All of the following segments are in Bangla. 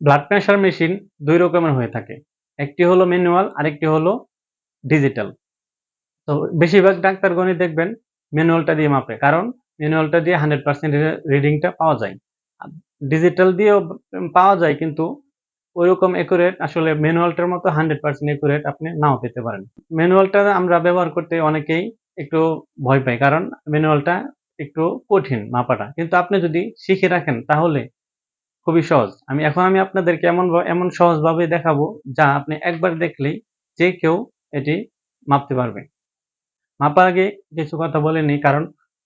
ব্লাড প্রেশার মেশিন দুই রকমের হয়ে থাকে। একটি হলো ম্যানুয়াল আরেকটি হলো ডিজিটাল তো বেশিরভাগ ডাক্তারগণই দেখবেন ম্যানুয়ালটা দিয়ে মাপে, কারণ ম্যানুয়ালটা দিয়ে হান্ড্রেড পার্সেন্ট রিডিংটা পাওয়া যায়। ডিজিটাল দিয়েও পাওয়া যায়, কিন্তু ওইরকম একুরেট আসলে ম্যানুয়ালটার মতো হান্ড্রেড পার্সেন্ট একুরেট আপনি নাও পেতে পারেন। ম্যানুয়ালটা আমরা ব্যবহার করতে অনেকেই একটু ভয় পাই কারণ ম্যানুয়ালটা একটু কঠিন মাপাটা। কিন্তু আপনি যদি শিখে রাখেন, তাহলে খুবই সহজ। আমি, এখন আমি আপনাদেরকে এমন এমন সহজভাবে দেখাবো যা আপনি একবার দেখলেই যে কেউ এটি মাপতে পারবে। মাপার আগে কিছু কথা বলে নিই, কারণ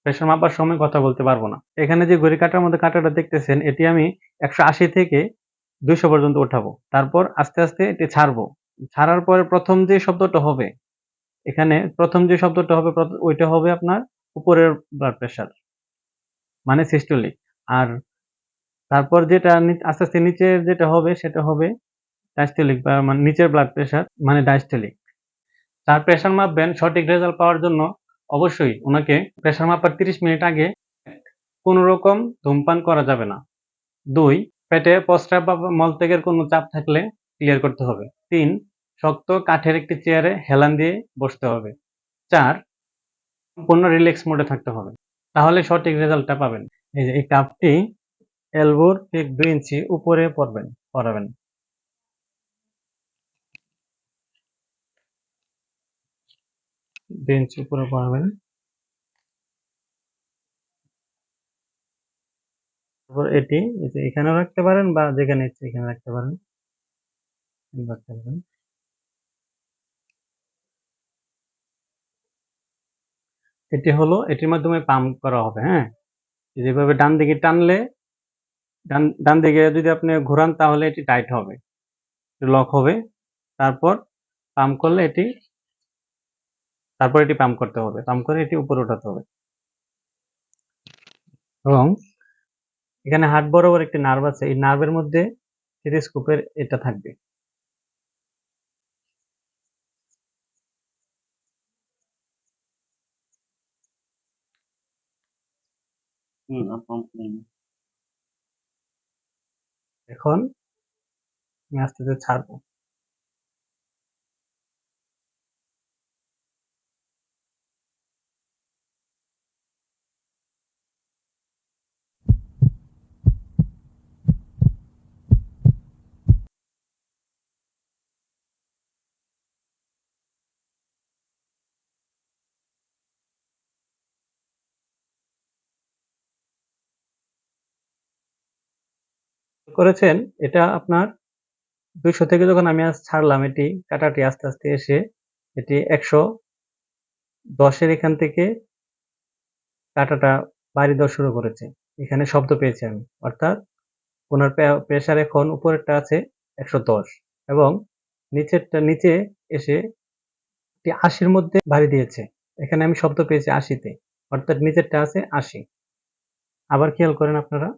প্রেশার মাপার সময় কথা বলতে পারব না। এখানে যে ঘড়ি কাটার মধ্যে কাটাটা দেখতেছেন, এটি আমি একশো আশি থেকে দুইশো পর্যন্ত উঠাবো। তারপর আস্তে আস্তে এটি ছাড়বো। ছাড়ার পরে প্রথম যে শব্দটা হবে, এখানে প্রথম যে শব্দটা হবে ওইটা হবে আপনার উপরের ব্লাড প্রেশার মানে সিস্টোলিক। আর তারপর যেটা আস্তে আস্তে নিচের যেটা হবে, সেটা হবে ডায়াস্টোলিক বা মানে নিচের ব্লাড প্রেশার মানে ডায়াস্টোলিক তার প্রেশার মাপবেন সঠিক রেজাল্ট পাওয়ার জন্য অবশ্যই ওনাকে প্রেশার মাপার তিরিশ মিনিট আগে কোনো রকম ধূমপান করা যাবে না। দুই, পেটে প্রস্রাব বা মলত্যাগের কোনো চাপ থাকলে ক্লিয়ার করতে হবে। তিন, শক্ত কাঠের একটি চেয়ারে হেলান দিয়ে বসতে হবে। চার, সম্পূর্ণ রিল্যাক্স মোডে থাকতে হবে। তাহলে সঠিক রেজাল্টটা পাবেন। এই যে এই কাপটি এলবোর ঠিক দুই ইঞ্চি উপরে পড়বেন দুই ইঞ্চি উপরে পড়াবেন। এটি এখানেও রাখতে পারেন বা যেখানে ইচ্ছে এখানে রাখতে পারেন। রাখতে পারেন এটি হলো, এটির মাধ্যমে পাম্প করা হবে হ্যাঁ? যেভাবে ডান দিকে টানলে ডান ডান দিকে যদি আপনি ঘোরান তাহলে এটি টাইট হবে। লক হবে। তারপর পাম্প করলে এটি, তারপর এটি পাম্প করতে হবে। পাম্প করে এটি উপরে উঠাতে হবে। এবং এখানে হাট বরাবর একটি নার্ভ আছে। এই নার্ভের মধ্যে স্টেথোস্কোপের এটা থাকবে। হুম এখন আমি আস্তে আস্তে ছাড়বো। করেছেন, এটা আপনার দুইশো থেকে যখন আমি আজ ছাড়লাম, এটি কাটাটি আস্তে আস্তে এসে এটি একশো দশের এখান থেকে কাটাটা বাড়ি দেওয়া শুরু করেছে। এখানে শব্দ পেয়েছি আমি, অর্থাৎ ওনার প্রেশার এখন উপরেরটা আছে একশো দশ এবং নিচেরটা, নিচে এসে এটি আশির মধ্যে বাড়ি দিয়েছে। এখানে আমি শব্দ পেয়েছি আশিতে, অর্থাৎ নিচেরটা আছে আশি। আবার খেয়াল করেন আপনারা